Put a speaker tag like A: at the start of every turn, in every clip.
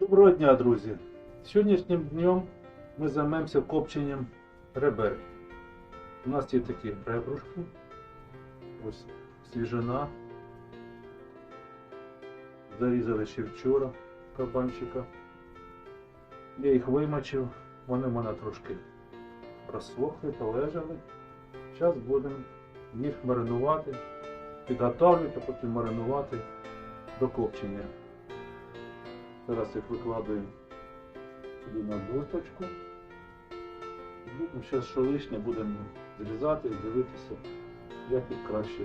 A: Доброго дня, друзі! Сьогоднішнім днем ми займемося копченням ребер. У нас є такі ребрушки. Ось свіжина. Зарізали ще вчора кабанчика. Я їх вимочив, вони в мене трошки розсохли, полежали. Зараз будемо їх маринувати, підготовлювати, а потім маринувати до копчення. Зараз їх викладаємо сюди на досточку. Будемо зараз що лишнє будемо зрізати і дивитися, як їх краще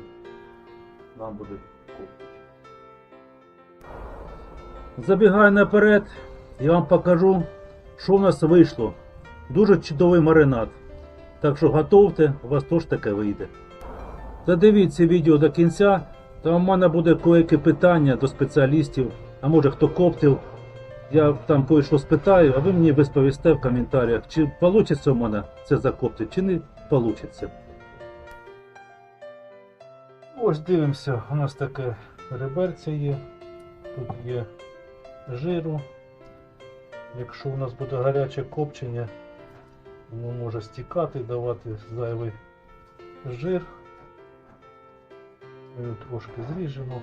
A: нам буде коптити. Забігаю наперед, я вам покажу, що у нас вийшло. Дуже чудовий маринад. Так що готовте, у вас теж таке вийде. Додивіться відео до кінця, там у мене буде кое-які питання до спеціалістів, а може хто коптив. Я там кое-що спитаю, а ви мені висповісте в коментарях, чи вийде у мене це закоптити, чи не вийде. Ось дивимося, у нас таке реберце є, тут є жиру. Якщо у нас буде гаряче копчення, воно може стікати, давати зайвий жир. Ми його трошки зріжемо.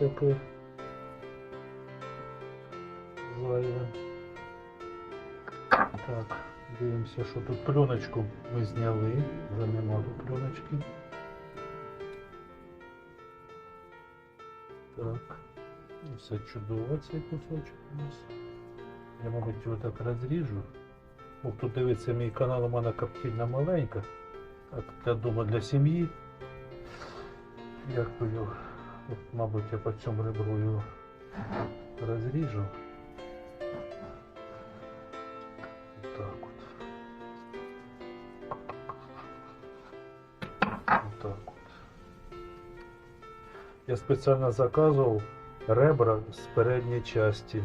A: Де зайве. Так, дивимося, що тут пленочку ми зняли. Вже нема тут пленочки. Так. Все чудово цей кусочок у нас. Я, мабуть, його так розріжу. Бо хто дивиться мій канал, у мене коптильна маленька. Так, я думаю, для сім'ї. Як його, от, мабуть, я по цьому ребру його розріжу. Так от. Отак от. Я спеціально заказував ребра з передньої частини.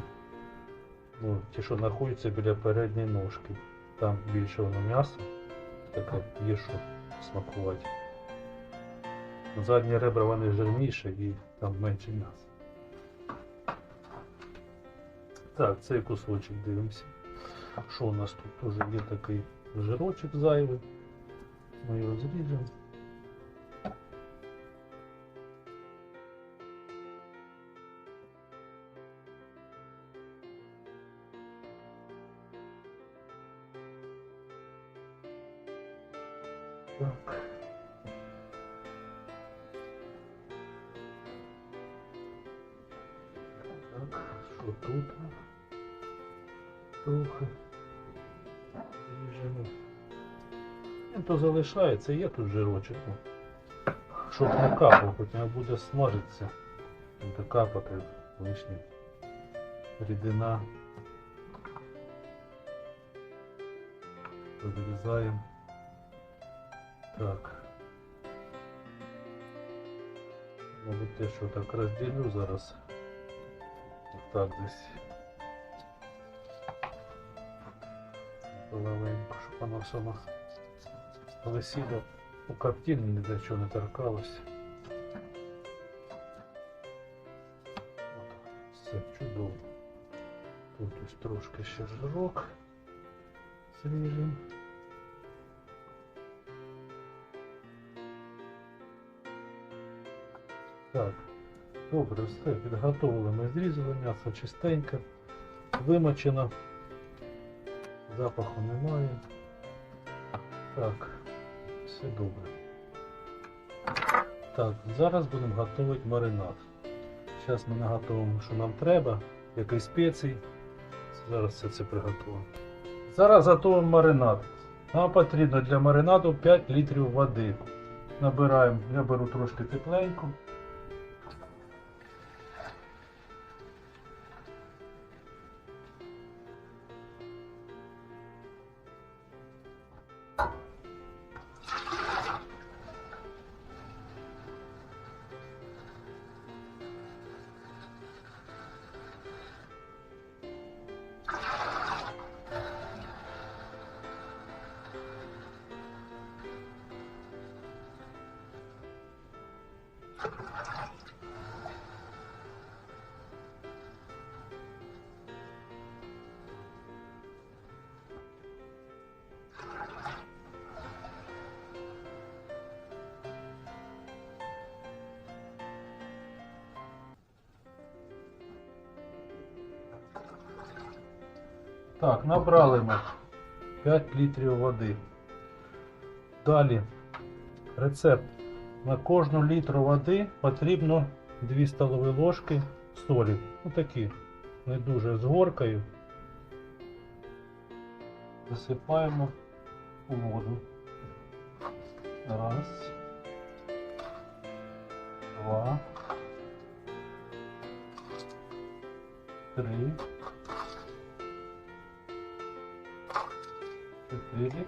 A: Ну, ті, що знаходяться біля передньої ножки. Там більше воно м'ясо, таке є що смакувати. Задні ребра вони жирніші і там менше м'яса. Так, цей кусочок дивимося. Що у нас тут теж є такий жирочок зайвий. Ми його зріжемо. Тут? Трохи. Ріжемо. Він то залишається, є тут жирочок. ну. Щоб не капав, потім буде смажитися. Буде капати лишня рідина. Розрізаємо. Так. Мабуть, те, що так розділю зараз. Так десь. Половинку, щоб воно сама висіло у картині, ні до чого не торкалося. Отак. Все чудово. Тут ось трошки ще жирок зріжемо. Так, Добре, все, підготовили. Ми зрізали м'ясо чистеньке, вимочено, запаху немає. Так, все добре. Так, зараз будемо готувати маринад. Зараз ми наготовимо, що нам треба, який спецій. Зараз все це приготуємо. Зараз готуємо маринад. Нам потрібно для маринаду 5 літрів води. Набираємо, я беру трошки тепленьку. Так, набрали ми 5 літрів води. Далі рецепт. На кожну літру води потрібно 2 столові ложки солі. Ну такі, не дуже з горкою. Засипаємо у воду. Раз. Два. Три. Чотири.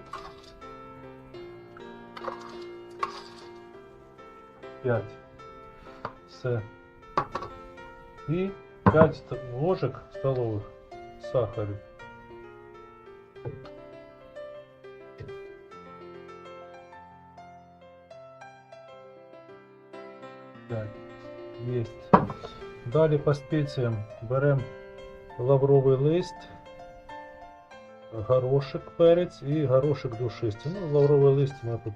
A: П'ять. Все. І 5 ложек столових сахару. П'ять. Есть. Далі по спеціям беремо лавровий лист, Горошек перець і горошек душистий. Ну, лавровий лист мене тут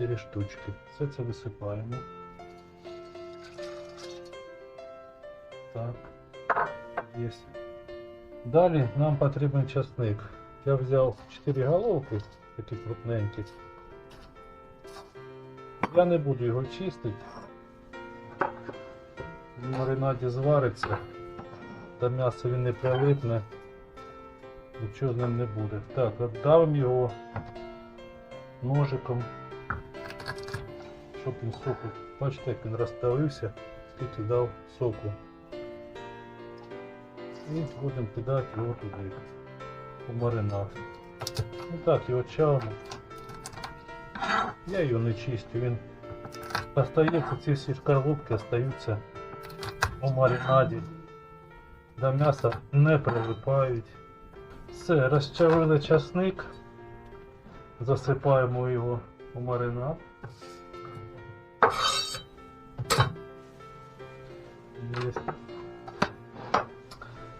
A: 3-4 штучки. Все це висипаємо. Так. Є. Далі нам потрібен часник. Я взяв 4 головки, такі крупненькі. Я не буду його чистити. В маринаді звариться, до м'яса він не прилипне, нічого з ним не буде. Так, давимо його ножиком, щоб він соку. Бачите, як він розставився, скільки дав соку. І будемо кидати його туди, у маринад. Ну так, його чавимо. Я його не чистю, він остається, ці всі шкарлупки остаються у маринаді. До м'яса не прилипають. Все, розчавили часник, засипаємо його у маринад.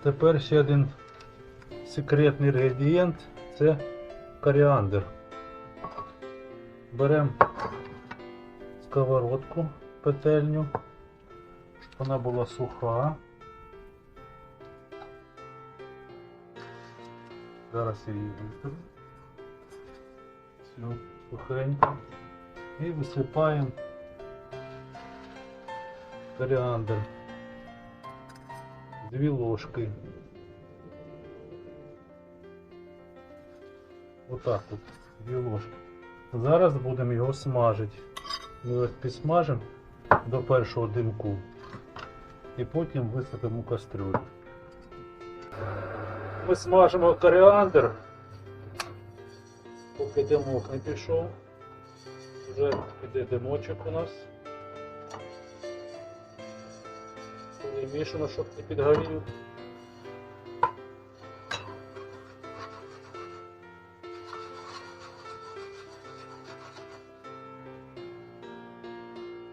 A: Тепер ще один секретний інгредієнт це коріандр. Беремо сковородку петельню, щоб вона була суха. Зараз я її виставлю. Все, сухенько. І висипаємо коріандр. Дві ложки. Отак от, дві ложки. Зараз будемо його смажити. Ми ось підсмажимо до першого димку і потім висипемо кастрюлю. Ми смажимо коріандр, поки димок не пішов. Вже піде димочок у нас. Перемішано, щоб не підгорів.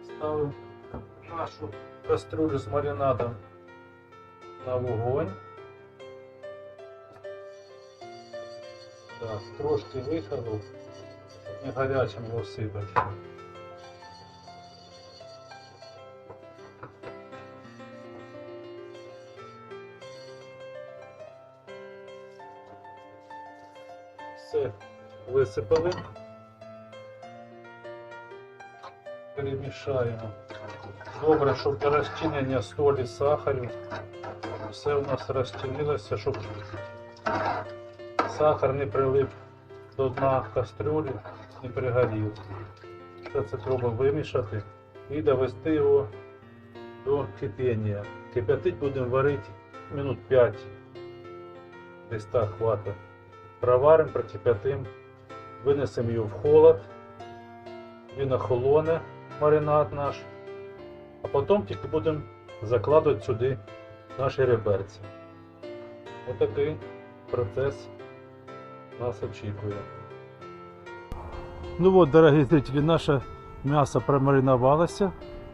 A: Ставимо нашу кастрюлю з маринадом на вогонь. Так, трошки виходу, не гарячим його всипати. Все, висипали. Перемішаємо. Добре, щоб для розчинення солі, сахарю. Все у нас розчинилося, щоб сахар не прилип до дна кастрюлі, не пригорів. Все це треба вимішати і довести його до кипіння. Кип'ятить будемо варити минут 5. Десь так хватить. Проваримо, прокип'ятимо, винесемо його в холод. Він охолоне маринад наш. А потім тільки будемо закладувати сюди наші реберці. Отакий процес нас очікує. Ну вот, дорогие зрители, наше мясо промариновалось.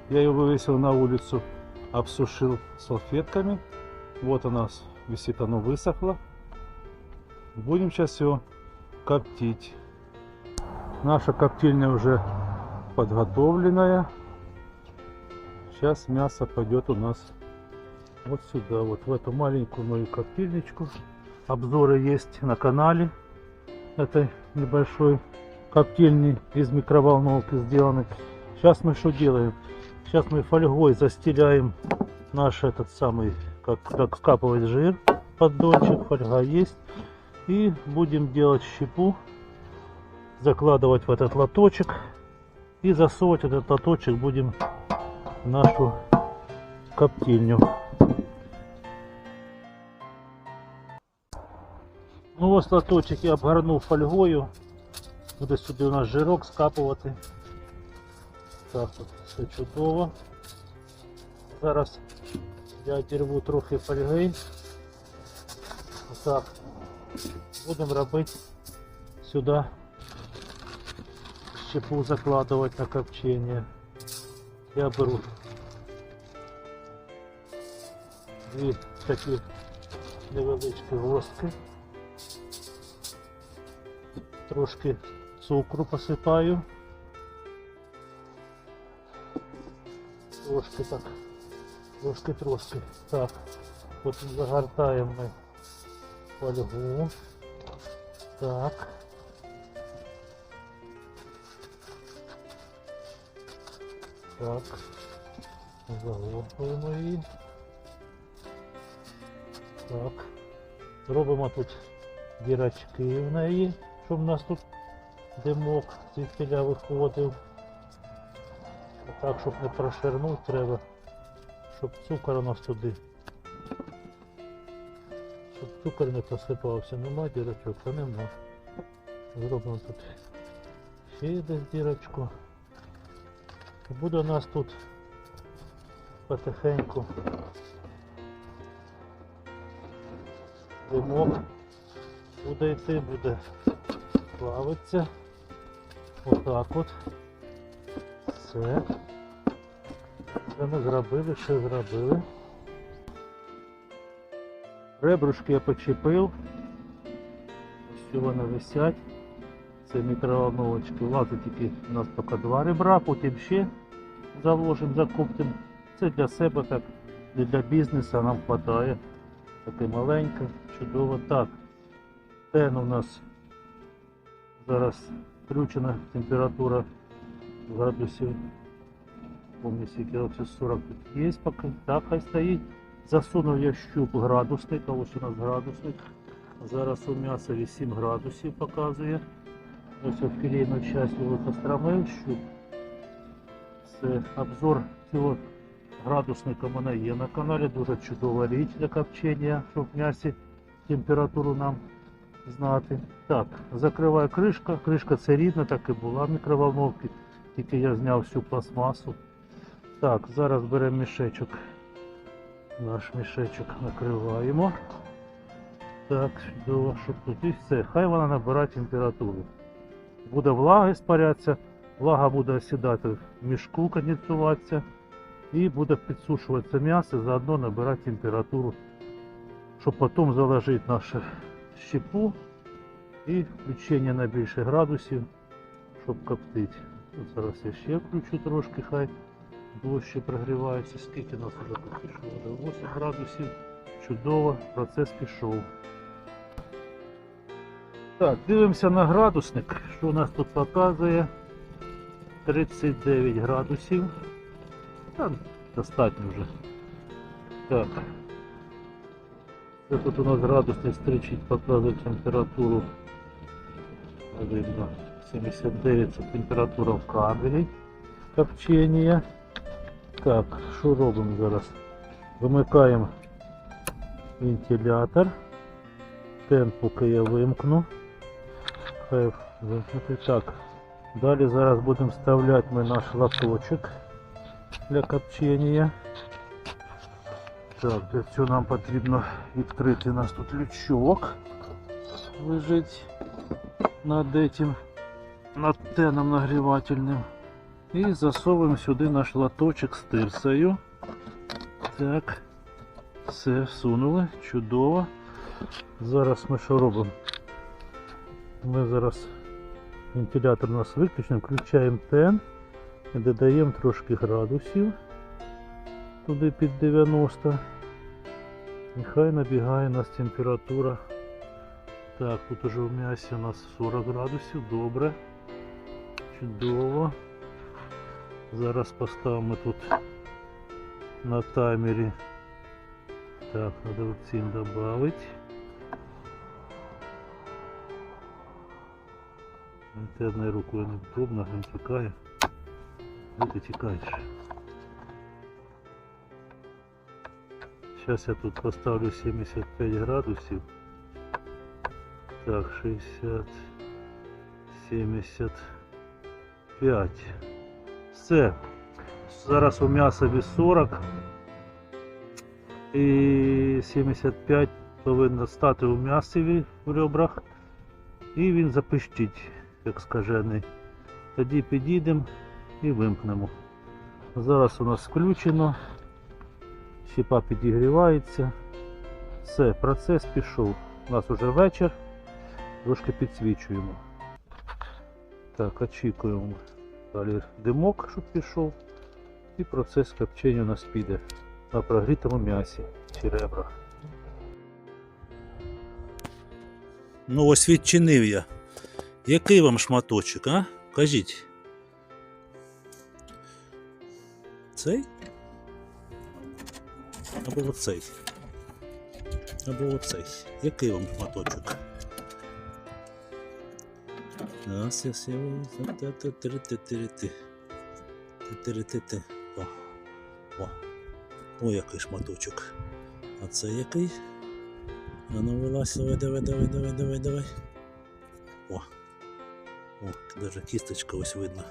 A: Я его вывесил на улицу, обсушил салфетками. Вот у нас висит, оно высохло. Будем сейчас его коптить. Наша коптильня уже подготовленная. Сейчас мясо пойдет у нас вот сюда, вот в эту маленькую мою коптильничку. обзоры есть на канале этой небольшой коптильни из микроволновки сделаны. Сейчас мы что делаем? Сейчас мы фольгой застеляем наш этот самый, как, как скапывать жир, поддончик, фольга есть. И будем делать щепу, закладывать в этот лоточек и засовывать этот лоточек будем в нашу коптильню. Ну ось лоточок я обгорнув фольгою. Буде сюди у нас жирок скапувати. Так, от все чудово. Зараз я дірву трохи фольги. Так. Будемо робити сюди щепу закладувати на копчення. Я беру дві такі невеличкі гостки. Трошки цукру посипаю. Трошки так. Трошки трошки. Так. Потім загортаємо ми фольгу. Так. Так. Загортуємо її. Так. Робимо тут дірочки в неї, щоб у нас тут димок звідтиля виходив. Так, щоб не проширнути треба, щоб цукор у нас туди. Щоб цукор не посипався, нема дірочок, а нема. Зробимо тут ще десь дірочку. І буде у нас тут потихеньку димок буде йти, буде плавиться. Отак от. Все. Це ми зробили, ще зробили. Ребрушки я почепив. Ось вони висять. Це мікроволновочки. Влазить тільки у нас тільки два ребра, потім ще заложимо, закоптимо. Це для себе так, не для бізнесу нам вистачає. Таке маленьке, чудово. Так. Тен у нас зараз включена температура градусів. Помню, скільки 40 тут є поки. Так, хай стоїть. Засунув я щуп градусника, ось у нас градусник. Зараз у м'яса 8 градусів показує. Ось в філейну часть його застромив щуп. Це обзор цього градусника в мене є на каналі. Дуже чудова річ для копчення, щоб в м'ясі температуру нам знати. Так, закриваю кришка. Кришка це рідна, так і була в мікроволновці. Тільки я зняв всю пластмасу. Так, зараз беремо мішечок. Наш мішечок накриваємо. Так, чудово, щоб тут і все. Хай вона набирає температуру. Буде влага спарятися, влага буде осідати в мішку, конденсуватися і буде підсушуватися м'ясо, заодно набирати температуру, щоб потім заложити нашу щепу і включення на більше градусів, щоб коптити. От зараз я ще включу трошки, хай дужче прогрівається. Скільки нас вже тут пішло? До 8 градусів. Чудово, процес пішов. Так, дивимося на градусник, що у нас тут показує 39 градусів. Там достатньо вже. Так. Це тут у нас градусник стрічить, показує температуру. Видно, 79 це температура в камері копчення. Так, що робимо зараз? Вимикаємо вентилятор. Тен поки я вимкну. Хай вимкнути. Так. Далі зараз будемо вставляти ми наш лоточок для копчення. Так, для цього нам потрібно відкрити у нас тут лючок. Лежить над этим, над теном нагрівательним. І засовуємо сюди наш лоточок з тирсою. Так, все всунули, чудово. Зараз ми що робимо? Ми зараз вентилятор у нас виключений, включаємо тен і додаємо трошки градусів туди під 90. Нехай набігає у нас температура Так, тут уже в м'ясі у нас 40 градусів, добре. Чудово. Зараз поставимо тут на таймері. Так, надо цим добавить. Ти одною рукою не трудно, він тікає. Ти тікаєш? Зараз я тут поставлю 75 градусів. Так, 60, 75. Все. Зараз у м'ясові 40 і 75 повинно стати у м'ясові в ребрах. І він запищить, як скажений. Тоді підійдемо і вимкнемо. Зараз у нас включено. Щепа підігрівається. Все, процес пішов. У нас вже вечір. Трошки підсвічуємо. Так, очікуємо далі димок, щоб пішов. І процес копчення у нас піде на прогрітому м'ясі чи ребрах. Ну ось відчинив я. Який вам шматочок, а? Кажіть. Цей? Або оцей. Або оцей. Який вам шматочок? Зараз я сів. О. О. О, який шматочок. А це який? А ну вилазь, давай, давай, давай, давай, давай, давай. О. О, даже кісточка ось видно.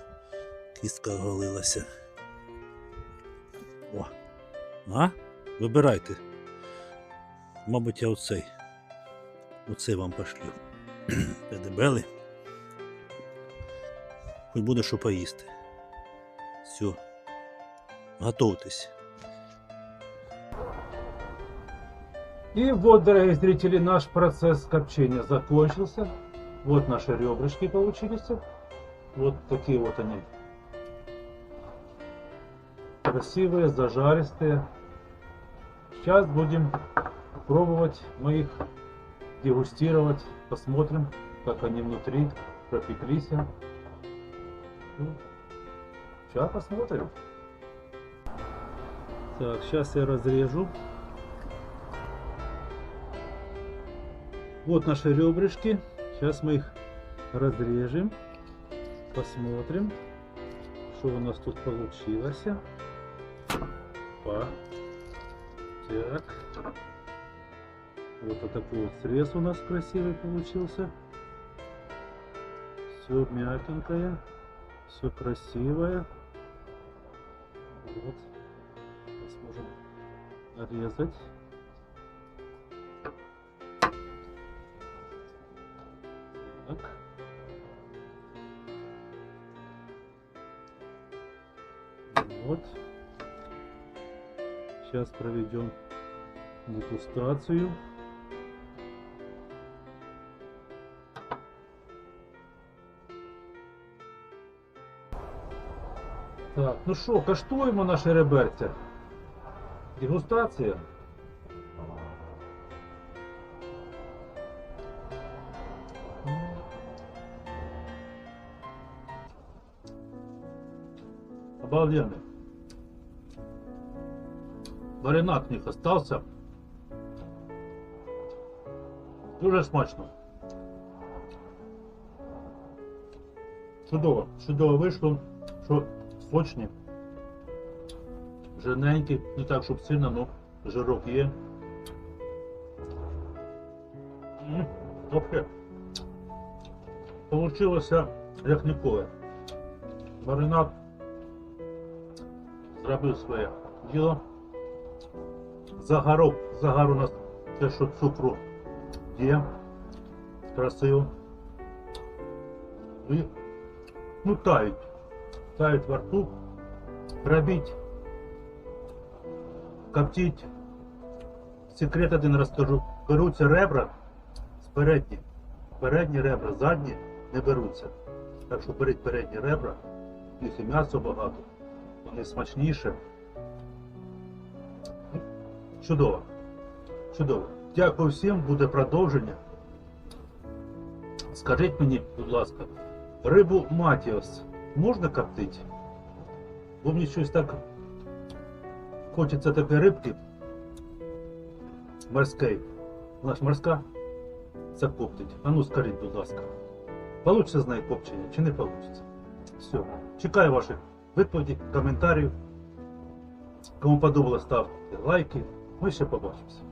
A: Кістка оголилася. О. А? Вибирайте. Мабуть, я оцей. Оцей вам пошлю. Педебели. Хоч буде що поїсти. Все. Готовьтесь. И вот, дорогие зрители, наш процесс копчения закончился. Вот наши ребрышки получились. Вот такие вот они. Красивые, зажаристые. Сейчас будем пробовать мы их дегустировать. Посмотрим, как они внутри пропеклись. Сейчас посмотрим. Так, сейчас я разрежу. Вот наши ребрышки. Сейчас мы их разрежем. Посмотрим, что у нас тут получилось. Опа. Так. Вот такой вот срез у нас красивый получился. Все мягенькое, все красивое. Вот. Сейчас можем нарезать. Так. Вот. Сейчас проведем дегустацию. Так, ну що, каштуємо наші реберця. Дегустація. Обалденный. Маринад в них остался. Дуже смачно. Чудово, чудово вийшло, що сочні. Жирненькі, не так, щоб сильно, но жирок є. Вообще. Получилося як ніколи. Маринад зробив своє діло. Загарок, загар у нас те, що цукру є. Красиво. І, ну, тають. Тають во рту. Робіть. Коптіть. Секрет один розкажу. Беруться ребра спередні. Передні ребра, задні не беруться. Так що беріть передні ребра, і м'ясо багато, вони смачніше. Чудово. Чудово. Дякую всім, буде продовження. Скажіть мені, будь ласка, рибу Матіос можна коптити? Бо мені щось так хочеться такої рибки морської. Вона ж морська закоптить. А ну скажіть, будь ласка, получиться з неї копчення чи не получиться? Все. Чекаю ваших відповідей, коментарів. Кому подобалось, ставте лайки. Ми ще побачимося.